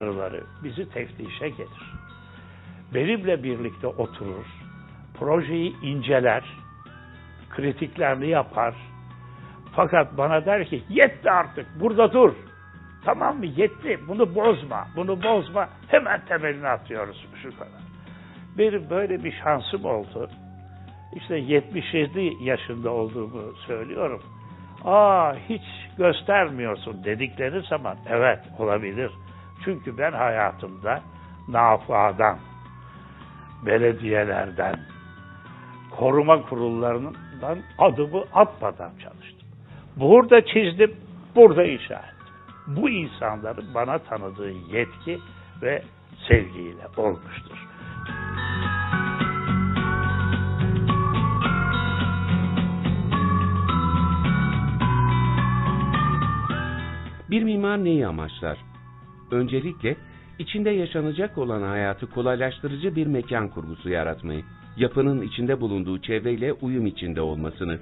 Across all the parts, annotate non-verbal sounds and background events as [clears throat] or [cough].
mimarları bizi teftişe gelir. Benimle birlikte oturur, projeyi inceler, kritiklerini yapar. Fakat bana der ki yetti artık burada dur. Tamam mı yetti bunu bozma, bunu bozma hemen temelini atıyoruz şu kadar. Benim böyle bir şansım oldu. İşte 77 yaşında olduğumu söylüyorum. Aa hiç göstermiyorsun dedikleri zaman evet olabilir. Çünkü ben hayatımda nafadan, belediyelerden, koruma kurullarından adımı atmadan çalıştım. Burada çizdim, burada inşa ettim. Bu insanların bana tanıdığı yetki ve sevgiyle olmuştur. Bir mimar neyi amaçlar? Öncelikle içinde yaşanacak olan hayatı kolaylaştırıcı bir mekan kurgusu yaratmayı, yapının içinde bulunduğu çevreyle uyum içinde olmasını,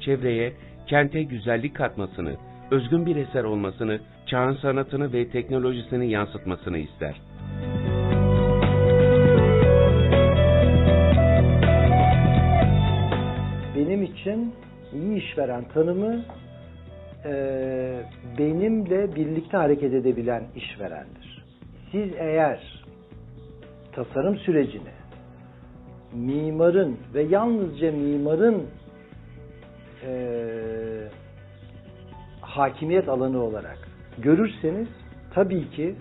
çevreye, kente güzellik katmasını, özgün bir eser olmasını, çağın sanatını ve teknolojisini yansıtmasını ister. Benim için iyi işveren tanımı e, benimle birlikte hareket edebilen işverendir. Siz eğer tasarım sürecini mimarın ve yalnızca mimarın e, hakimiyet alanı olarak görürseniz tabii ki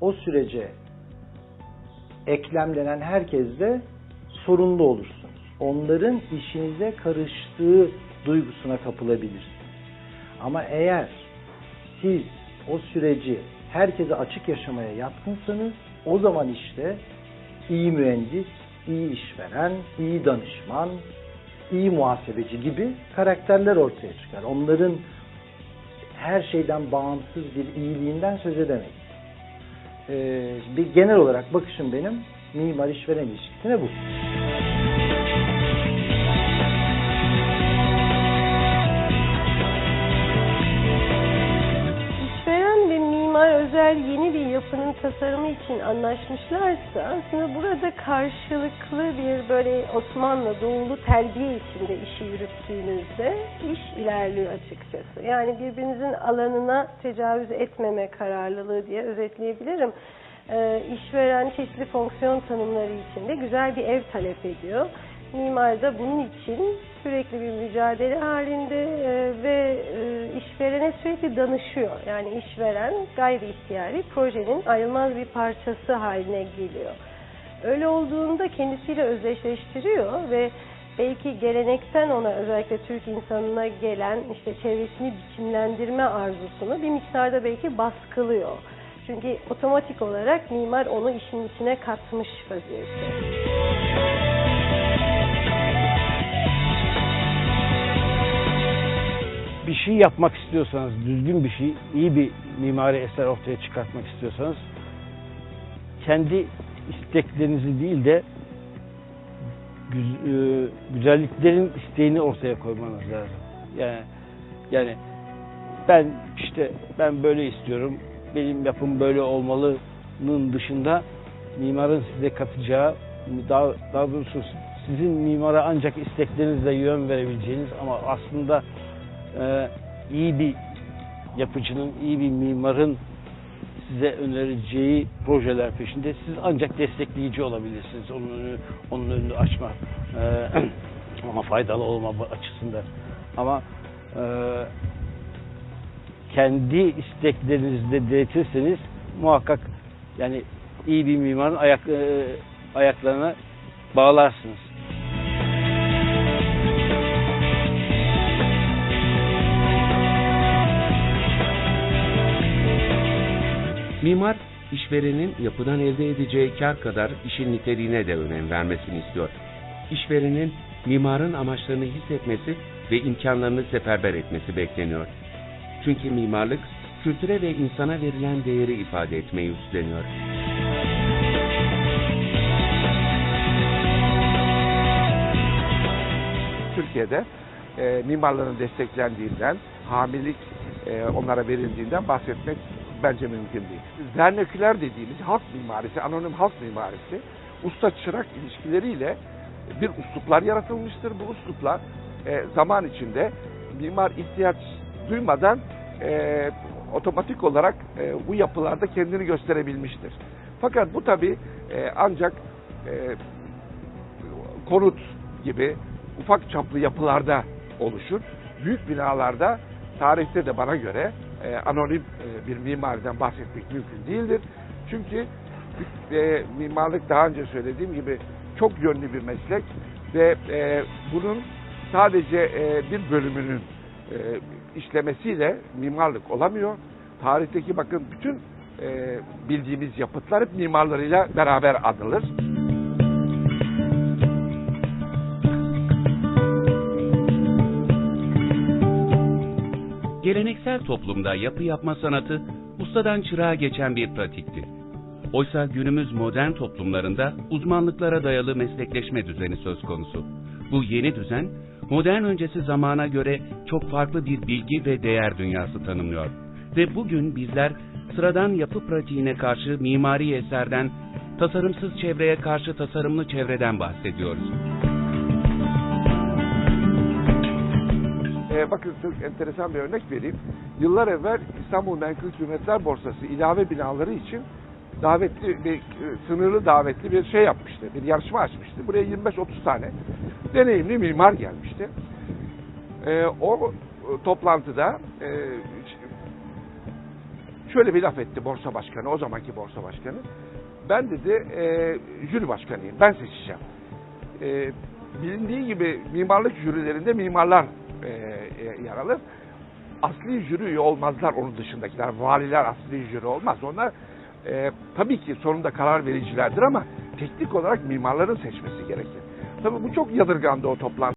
o sürece eklemlenen herkes de sorumlu olursunuz. Onların işinize karıştığı duygusuna kapılabilirsiniz. Ama eğer siz o süreci herkese açık yaşamaya yatkınsanız o zaman işte iyi mühendis, iyi işveren, iyi danışman, iyi muhasebeci gibi karakterler ortaya çıkar. Onların her şeyden bağımsız bir iyiliğinden söz edemeyiz. Ee, bir genel olarak bakışım benim mimar işveren ilişkisine bu. Özel yeni bir yapının tasarımı için anlaşmışlarsa aslında burada karşılıklı bir böyle Osmanlı doğulu terbiye içinde işi yürüttüğünüzde iş ilerliyor açıkçası. Yani birbirinizin alanına tecavüz etmeme kararlılığı diye özetleyebilirim. Ee, işveren çeşitli fonksiyon tanımları içinde güzel bir ev talep ediyor. Mimar da bunun için sürekli bir mücadele halinde e, ve işverene sürekli danışıyor. Yani işveren gayri ihtiyari projenin ayrılmaz bir parçası haline geliyor. Öyle olduğunda kendisiyle özdeşleştiriyor ve belki gelenekten ona özellikle Türk insanına gelen işte çevresini biçimlendirme arzusunu bir miktarda belki baskılıyor. Çünkü otomatik olarak mimar onu işin içine katmış vaziyette. Şey yapmak istiyorsanız, düzgün bir şey, iyi bir mimari eser ortaya çıkartmak istiyorsanız kendi isteklerinizi değil de e, güzelliklerin isteğini ortaya koymanız lazım. Yani yani ben işte ben böyle istiyorum, benim yapım böyle olmalının dışında mimarın size katacağı daha, daha doğrusu sizin mimara ancak isteklerinizle yön verebileceğiniz ama aslında e, iyi bir yapıcının, iyi bir mimarın size önereceği projeler peşinde siz ancak destekleyici olabilirsiniz. Onun önünü, onun önünü açma e, [clears throat] ama faydalı olma açısından. Ama e, kendi isteklerinizde diretirseniz muhakkak yani iyi bir mimarın ayak, e, ayaklarına bağlarsınız. Mimar, işverenin yapıdan elde edeceği kar kadar işin niteliğine de önem vermesini istiyor. İşverenin mimarın amaçlarını hissetmesi ve imkanlarını seferber etmesi bekleniyor. Çünkü mimarlık, kültüre ve insana verilen değeri ifade etmeyi üstleniyor. Türkiye'de e, mimarların desteklendiğinden, hamilik e, onlara verildiğinden bahsetmek bence mümkün değil. Vernaküler dediğimiz halk mimarisi, anonim halk mimarisi usta çırak ilişkileriyle bir usluplar yaratılmıştır. Bu usluplar e, zaman içinde mimar ihtiyaç duymadan e, otomatik olarak e, bu yapılarda kendini gösterebilmiştir. Fakat bu tabi ancak e, konut gibi ufak çaplı yapılarda oluşur. Büyük binalarda tarihte de bana göre e, anonim e, bir mimariden bahsetmek mümkün değildir. Çünkü e, mimarlık daha önce söylediğim gibi çok yönlü bir meslek ve e, bunun sadece e, bir bölümünün e, işlemesiyle mimarlık olamıyor. Tarihteki bakın bütün e, bildiğimiz yapıtlar hep mimarlarıyla beraber anılır. Geleneksel toplumda yapı yapma sanatı ustadan çırağa geçen bir pratikti. Oysa günümüz modern toplumlarında uzmanlıklara dayalı meslekleşme düzeni söz konusu. Bu yeni düzen, modern öncesi zamana göre çok farklı bir bilgi ve değer dünyası tanımlıyor. Ve bugün bizler sıradan yapı pratiğine karşı mimari eserden, tasarımsız çevreye karşı tasarımlı çevreden bahsediyoruz. Ee, bakın çok enteresan bir örnek vereyim. Yıllar evvel İstanbul Menkul Kıymetler Borsası ilave binaları için davetli bir e, sınırlı davetli bir şey yapmıştı. Bir yarışma açmıştı. Buraya 25-30 tane deneyimli mimar gelmişti. Ee, o e, toplantıda e, şöyle bir laf etti borsa başkanı, o zamanki borsa başkanı. Ben dedi e, jüri başkanıyım, ben seçeceğim. E, bilindiği gibi mimarlık jürilerinde mimarlar e, e, yer alır. Asli jüri olmazlar onun dışındakiler. Valiler asli jüri olmaz. Onlar e, tabii ki sonunda karar vericilerdir ama teknik olarak mimarların seçmesi gerekir. Tabii bu çok yadırgandı o toplantı.